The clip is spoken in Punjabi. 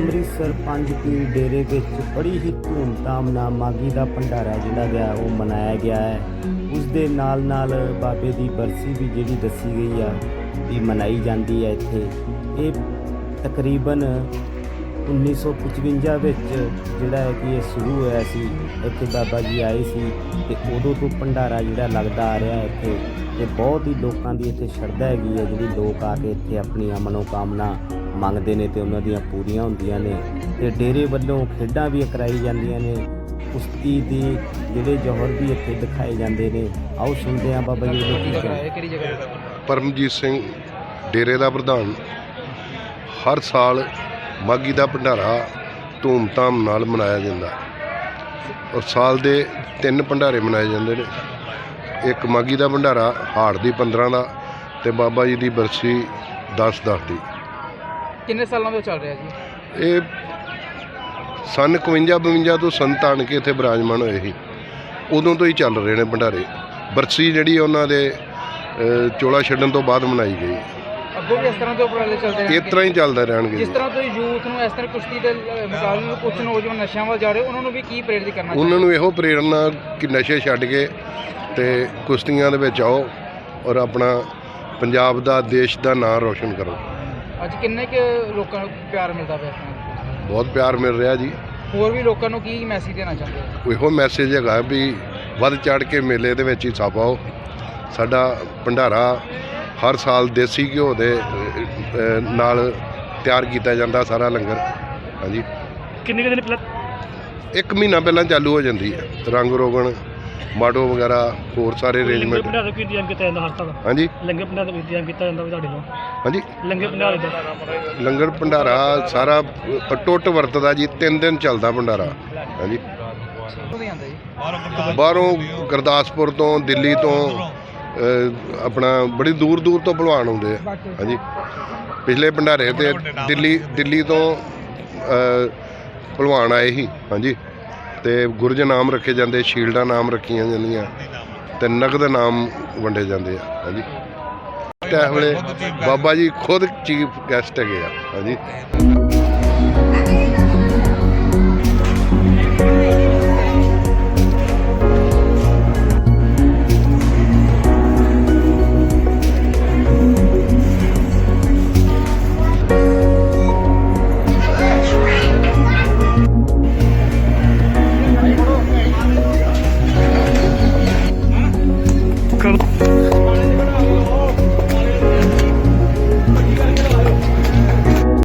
ਅੰਮ੍ਰਿਤਸਰ ਪੰਜ ਪੀਰ ਡੇਰੇ ਵਿੱਚ ਬੜੀ ਹੀ ਧੂਮਧਾਮ ਨਾਲ ਮਾਗੀ ਦਾ ਭੰਡਾਰਾ ਜਿਹੜਾ ਗਿਆ ਉਹ ਮਨਾਇਆ ਗਿਆ ਹੈ। ਉਸ ਦੇ ਨਾਲ ਨਾਲ ਬਾਬੇ ਦੀ ਬਰਸੀ ਵੀ ਜਿਹੜੀ ਦੱਸੀ ਗਈ ਆ ਇਹ ਮਨਾਈ ਜਾਂਦੀ ਹੈ ਇੱਥੇ। ਇਹ ਤਕਰੀਬਨ 1955 ਵਿੱਚ ਜਿਹੜਾ ਹੈ ਕਿ ਇਹ ਸ਼ੁਰੂ ਹੋਇਆ ਸੀ। ਇੱਥੇ ਬਾਬਾ ਜੀ ਆਏ ਸੀ ਤੇ ਉਦੋਂ ਤੋਂ ਭੰਡਾਰਾ ਜਿਹੜਾ ਲੱਗਦਾ ਆ ਰਿਹਾ ਇੱਥੇ। ਤੇ ਬਹੁਤ ਹੀ ਲੋਕਾਂ ਦੀ ਇੱਥੇ ਸ਼ਰਧਾ ਹੈਗੀ ਹੈ ਜਿਹੜੀ ਲੋਕ ਆ ਕੇ ਇੱਥੇ ਆਪਣੀਆਂ ਮਨੋਕਾਮਨਾ ਮੰਗਦੇ ਨੇ ਤੇ ਉਹਨਾਂ ਦੀਆਂ ਪੂਰੀਆਂ ਹੁੰਦੀਆਂ ਨੇ ਤੇ ਡੇਰੇ ਵੱਲੋਂ ਖੇਡਾਂ ਵੀ ਕਰਾਈ ਜਾਂਦੀਆਂ ਨੇ। ਕੁਸ਼ਤੀ ਦੀ ਜਿਹੜੇ ਜੋਹਰ ਵੀ ਇੱਥੇ ਦਿਖਾਏ ਜਾਂਦੇ ਨੇ। ਆਓ ਸੁਣਦੇ ਹਾਂ ਬਾਬਾ ਜੀ ਦੇ ਕੀ ਕਹਿੰਦੇ ਕਿਹੜੀ ਜਗ੍ਹਾ ਪਰਮਜੀਤ ਸਿੰਘ ਡੇਰੇ ਦਾ ਪ੍ਰਧਾਨ। ਹਰ ਸਾਲ ਮਾਗੀ ਦਾ ਭੰਡਾਰਾ ਧੂਮਧਾਮ ਨਾਲ ਮਨਾਇਆ ਜਾਂਦਾ। ਔਰ ਸਾਲ ਦੇ ਤਿੰਨ ਭੰਡਾਰੇ ਮਨਾਏ ਜਾਂਦੇ ਨੇ। ਇੱਕ ਮਾਗੀ ਦਾ ਭੰਡਾਰਾ ਹਾੜ ਦੀ 15 ਦਾ ਤੇ ਬਾਬਾ ਜੀ ਦੀ ਬਰਸੀ 10 10 ਦੀ। ਕਿੰਨੇ ਸਾਲਾਂ ਤੋਂ ਚੱਲ ਰਿਹਾ ਜੀ? ਇਹ ਸਨ 51 52 ਤੋਂ ਸੰਤ ਆਣ ਕੇ ਇੱਥੇ ਬਿਰਾਜਮਾਨ ਹੋਏ ਸੀ। ਉਦੋਂ ਤੋਂ ਹੀ ਚੱਲ ਰਹੇ ਨੇ ਭੰਡਾਰੇ। ਬਰਸੀ ਜਿਹੜੀ ਉਹਨਾਂ ਦੇ ਅ, ਚੋਲਾ ਛੱਡਣ ਤੋਂ ਬਾਅਦ ਮਨਾਈ ਗਈ। ਅੱਗੋਂ ਵੀ ਇਸ ਤਰ੍ਹਾਂ ਦੇ ਉਪਰਾਲੇ ਚੱਲਦੇ ਇਸ ਰਹਿਣਗੇ ਤਰ੍ਹਾਂ ਹੀ ਚੱਲਦੇ ਰਹਿਣਗੇ ਜਿਸ ਜੀ। ਤਰ੍ਹਾਂ ਤੁਸੀਂ ਯੂਥ ਨੂੰ ਇਸ ਤਰ੍ਹਾਂ ਕੁਸ਼ਤੀ ਦੇ ਅ, ਮੁਕਾਬਲੇ ਨੂੰ ਕੁਝ ਨੌਜਵਾਨ ਨਸ਼ਿਆਂ ਵੱਲ ਜਾ ਰਹੇ ਉਹਨਾਂ ਨੂੰ ਵੀ ਕੀ ਪ੍ਰੇਰਿਤ ਕਰਨਾ ਉਹਨਾਂ ਨੂੰ ਇਹੋ ਪ੍ਰੇਰਨਾ ਕਿ ਨਸ਼ੇ ਛੱਡ ਕੇ ਤੇ ਕੁਸ਼ਤੀਆਂ ਦੇ ਵਿੱਚ ਆਓ ਔਰ ਆਪਣਾ ਪੰਜਾਬ ਦਾ ਦੇਸ਼ ਦਾ ਨਾਮ ਰੋਸ਼ਨ ਕਰੋ। ਅੱਜ ਕਿੰਨੇ ਕੁ ਲੋਕਾਂ ਨੂੰ ਪਿਆਰ ਮਿਲਦਾ ਪਿਆ ਇਸ? ਬਹੁਤ ਪਿਆਰ ਮਿਲ ਰਿਹਾ ਜੀ। ਹੋਰ ਵੀ ਲੋਕਾਂ ਨੂੰ ਕੀ ਮੈਸੇਜ ਦੇਣਾ ਚਾਹੁੰਦੇ ਹੋ? ਇਹੋ ਮੈਸੇਜ ਹੈਗਾ ਵੀ ਵੱਧ ਚੜ ਕੇ ਮੇਲੇ ਦੇ ਵਿੱਚ ਹਿੱਸਾ ਪਾਓ ਸਾਡਾ ਭੰਡਾਰਾ ਹਰ ਸਾਲ ਦੇਸੀ ਘਿਓ ਦੇ ਅ, ਅ, ਨਾਲ ਤਿਆਰ ਕੀਤਾ ਜਾਂਦਾ ਸਾਰਾ ਲੰਗਰ। ਹਾਂਜੀ। ਕਿੰਨੇ ਕੁ ਦਿਨ ਪਹਿਲਾਂ? ਇੱਕ ਮਹੀਨਾ ਪਹਿਲਾਂ ਚਾਲੂ ਹੋ ਜਾਂਦੀ ਹੈ। ਰੰਗ ਰੋਗਨ ਮਾਡੋ ਵਗੈਰਾ ਹੋਰ ਸਾਰੇ ਲੰਗਰ ਅਰੇਂਜਮੈਂਟ ਭੰਡਾਰੇ ਦਾ ਕੀ ਇੰਤਜ਼ਾਮ ਕੀਤਾ ਜਾਂਦਾ ਹਰ ਸਾਲ। ਹਾਂਜੀ। ਲੰਗਰ ਭੰਡਾਰੇ ਦਾ ਵੀ ਇੰਤਜ਼ਾਮ ਕੀਤਾ ਜਾਂਦਾ ਵੀ ਤੁਹਾਡੇ ਵੱਲੋਂ। ਹਾਂਜੀ। ਲੰਗਰ ਭੰਡਾਰੇ ਦਾ ਲੰਗਰ ਭੰਡਾਰਾ ਸਾਰਾ ਟੁੱਟ ਵਰਤਦਾ ਜੀ ਤਿੰਨ ਦਿਨ ਚੱਲਦਾ ਭੰਡਾਰਾ। ਹਾਂਜੀ। ਬਾਹਰੋਂ ਗੁਰਦਾਸਪੁਰ ਤੋਂ ਦਿੱਲੀ ਤੋਂ ਆਪਣਾ ਬੜੀ ਦੂਰ ਦੂਰ ਤੋਂ ਭਲਵਾਨ ਆਉਂਦੇ ਆ। ਹਾਂਜੀ। ਪਿਛਲੇ ਭੰਡਾਰੇ ਤੇ ਦਿੱਲੀ ਦਿੱਲੀ ਤੋਂ ਭਲਵਾਨ ਆਏ ਸੀ। ਹਾਂਜੀ। ਤੇ ਗੁਰਜ ਨਾਮ ਰੱਖੇ ਜਾਂਦੇ, ਸ਼ੀਲਡਾਂ ਨਾਮ ਰੱਖੀਆਂ ਜਾਂਦੀਆਂ ਤੇ ਨਗਦ ਨਾਮ ਵੰਡੇ ਜਾਂਦੇ ਆ, ਹਾਂਜੀ। ਇਸ ਵੇਲੇ ਬਾਬਾ ਜੀ ਖੁਦ ਚੀਫ ਗੈਸਟ ਹੈਗੇ ਆ, ਹਾਂਜੀ।